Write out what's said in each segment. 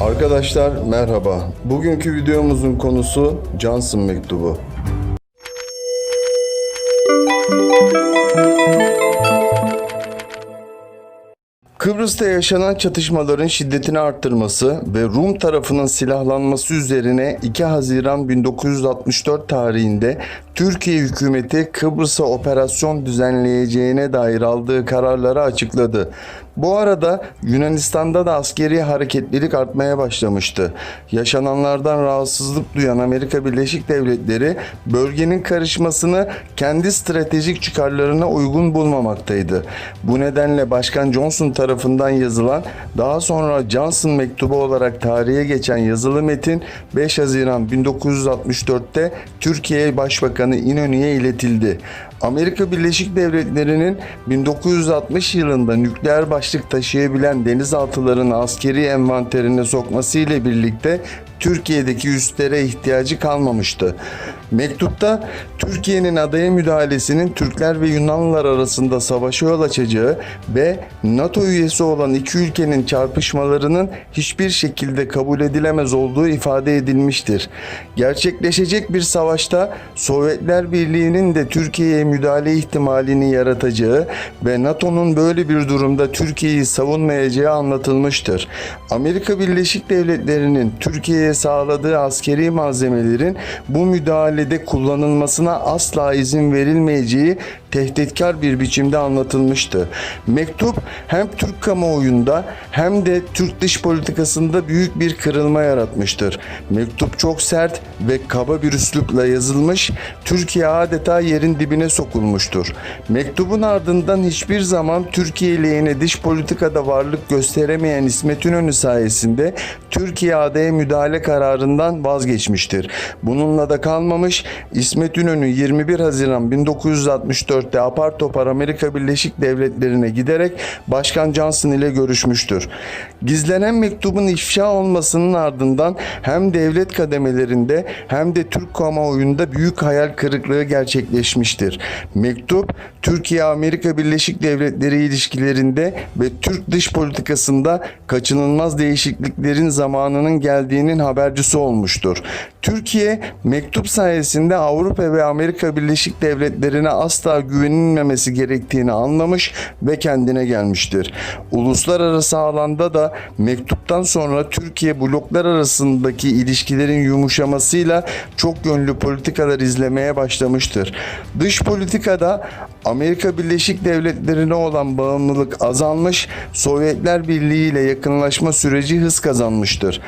Arkadaşlar merhaba. Bugünkü videomuzun konusu Johnson mektubu. Kıbrıs'ta yaşanan çatışmaların şiddetini arttırması ve Rum tarafının silahlanması üzerine 2 Haziran 1964 tarihinde Türkiye hükümeti Kıbrıs'a operasyon düzenleyeceğine dair aldığı kararları açıkladı. Bu arada Yunanistan'da da askeri hareketlilik artmaya başlamıştı. Yaşananlardan rahatsızlık duyan Amerika Birleşik Devletleri bölgenin karışmasını kendi stratejik çıkarlarına uygun bulmamaktaydı. Bu nedenle Başkan Johnson tarafından yazılan daha sonra Johnson mektubu olarak tarihe geçen yazılı metin 5 Haziran 1964'te Türkiye Başbakanı İnönü'ye iletildi. Amerika Birleşik Devletleri'nin 1960 yılında nükleer başlık taşıyabilen denizaltılarını askeri envanterine sokması ile birlikte Türkiye'deki üslere ihtiyacı kalmamıştı. Mektupta Türkiye'nin adaya müdahalesinin Türkler ve Yunanlılar arasında savaşa yol açacağı ve NATO üyesi olan iki ülkenin çarpışmalarının hiçbir şekilde kabul edilemez olduğu ifade edilmiştir. Gerçekleşecek bir savaşta Sovyetler Birliği'nin de Türkiye'ye müdahale ihtimalini yaratacağı ve NATO'nun böyle bir durumda Türkiye'yi savunmayacağı anlatılmıştır. Amerika Birleşik Devletleri'nin Türkiye'ye sağladığı askeri malzemelerin bu müdahalede kullanılmasına asla izin verilmeyeceği tehditkar bir biçimde anlatılmıştı. Mektup hem Türk kamuoyunda hem de Türk dış politikasında büyük bir kırılma yaratmıştır. Mektup çok sert ve kaba bir üslupla yazılmış, Türkiye adeta yerin dibine sokulmuştur. Mektubun ardından hiçbir zaman Türkiye lehine dış politikada varlık gösteremeyen İsmet İnönü sayesinde Türkiye adaya müdahale kararından vazgeçmiştir. Bununla da kalmamış, İsmet İnönü 21 Haziran 1964'te apar topar Amerika Birleşik Devletleri'ne giderek Başkan Johnson ile görüşmüştür. Gizlenen mektubun ifşa olmasının ardından hem devlet kademelerinde hem de Türk kamuoyunda büyük hayal kırıklığı gerçekleşmiştir. Mektup Türkiye-Amerika Birleşik Devletleri ilişkilerinde ve Türk dış politikasında kaçınılmaz değişikliklerin zamanının geldiğinin habercisi olmuştur. Türkiye mektup sayesinde Avrupa ve Amerika Birleşik Devletleri'ne asla güvenilmemesi gerektiğini anlamış ve kendine gelmiştir. Uluslararası alanda da mektuptan sonra Türkiye bloklar arasındaki ilişkilerin yumuşamasıyla çok yönlü politikalar izlemeye başlamıştır. Dış politikada Amerika Birleşik Devletleri'ne olan bağımlılık azalmış, Sovyetler Birliği ile yakınlaşma süreci hız kazanmıştır.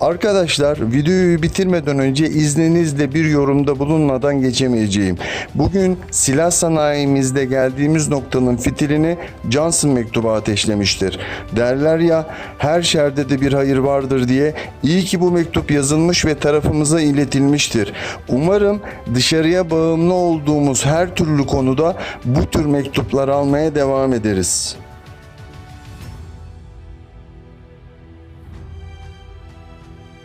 Arkadaşlar videoyu bitirmeden önce izninizle bir yorumda bulunmadan geçemeyeceğim. Bugün silah sanayimizde geldiğimiz noktanın fitilini Johnson mektubu ateşlemiştir. Derler ya her şerde de bir hayır vardır diye iyi ki bu mektup yazılmış ve tarafımıza iletilmiştir. Umarım dışarıya bağımlı olduğumuz her türlü konuda bu tür mektuplar almaya devam ederiz.